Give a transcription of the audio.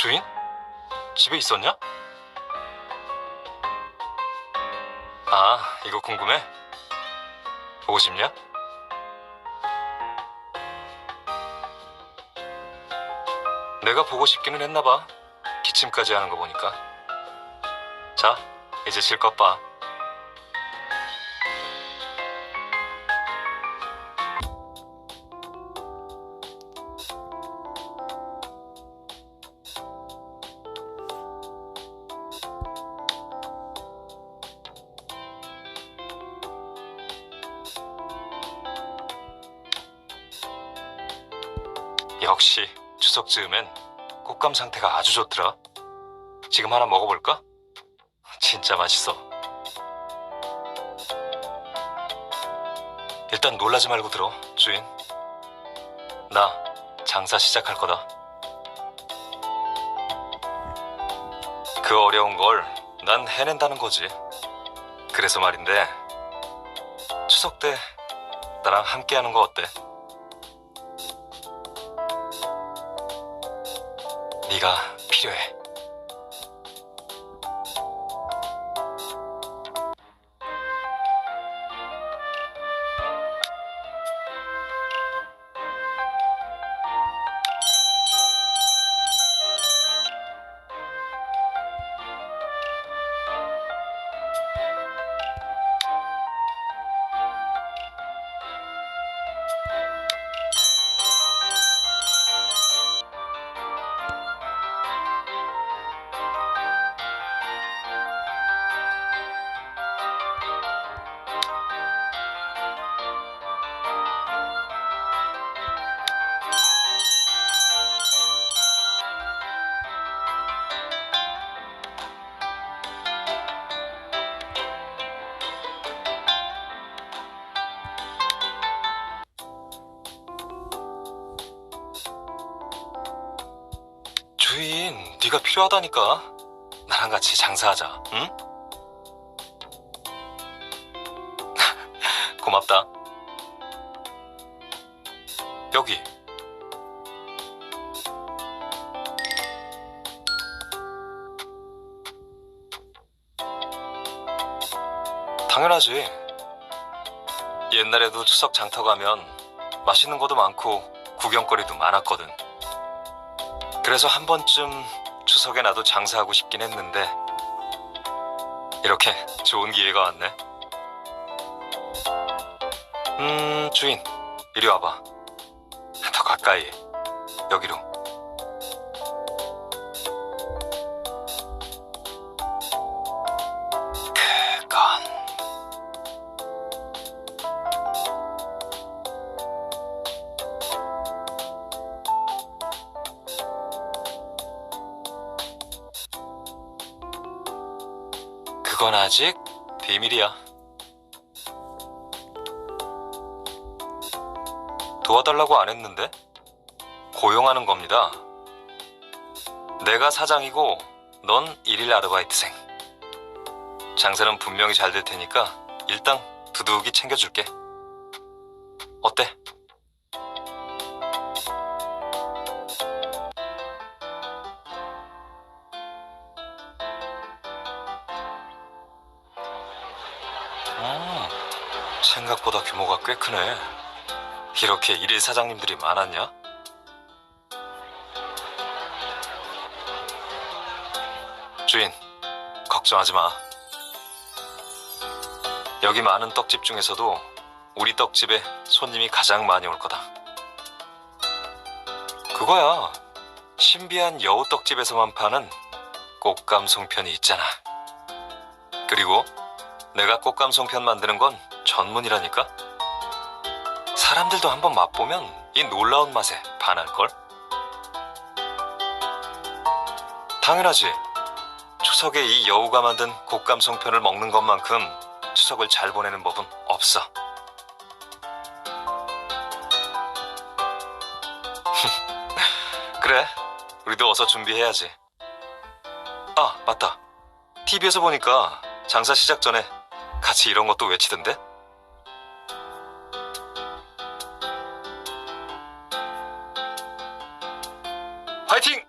주인? 집에 있었냐? 아, 이거 궁금해? 보고 싶냐? 내가 보고 싶기는 했나봐. 기침까지 하는 거 보니까. 자, 이제 실컷 봐. 역시 추석 즈음엔 꽃감 상태가 아주 좋더라. 지금 하나 먹어볼까? 진짜 맛있어. 일단 놀라지 말고 들어, 주인. 나 장사 시작할 거다. 그 어려운 걸 난 해낸다는 거지. 그래서 말인데, 추석 때 나랑 함께 하는 거 어때? 네가 필요해. 네가 필요하다니까. 나랑 같이 장사하자. 응? 고맙다. 여기. 당연하지. 옛날에도 추석 장터 가면 맛있는 것도 많고 구경거리도 많았거든. 그래서 한 번쯤 추석에 나도 장사하고 싶긴 했는데 이렇게 좋은 기회가 왔네. 음, 주인, 이리 와봐. 더 가까이, 여기로. 그건 아직 비밀이야. 도와달라고 안 했는데? 고용하는 겁니다. 내가 사장이고 넌 일일 아르바이트생. 장사는 분명히 잘 될 테니까 일단 두둑이 챙겨줄게. 어때? 생각보다 규모가 꽤 크네. 이렇게 일일 사장님들이 많았냐? 주인, 걱정하지 마. 여기 많은 떡집 중에서도 우리 떡집에 손님이 가장 많이 올 거다. 그거야. 신비한 여우 떡집에서만 파는 꽃감 송편이 있잖아. 그리고 내가 꽃감 송편 만드는 건 전문이라니까? 사람들도 한번 맛보면 이 놀라운 맛에 반할걸? 당연하지. 추석에 이 여우가 만든 곶감 송편을 먹는 것만큼 추석을 잘 보내는 법은 없어. 그래, 우리도 어서 준비해야지. 아, 맞다. TV에서 보니까 장사 시작 전에 같이 이런 것도 외치던데? イン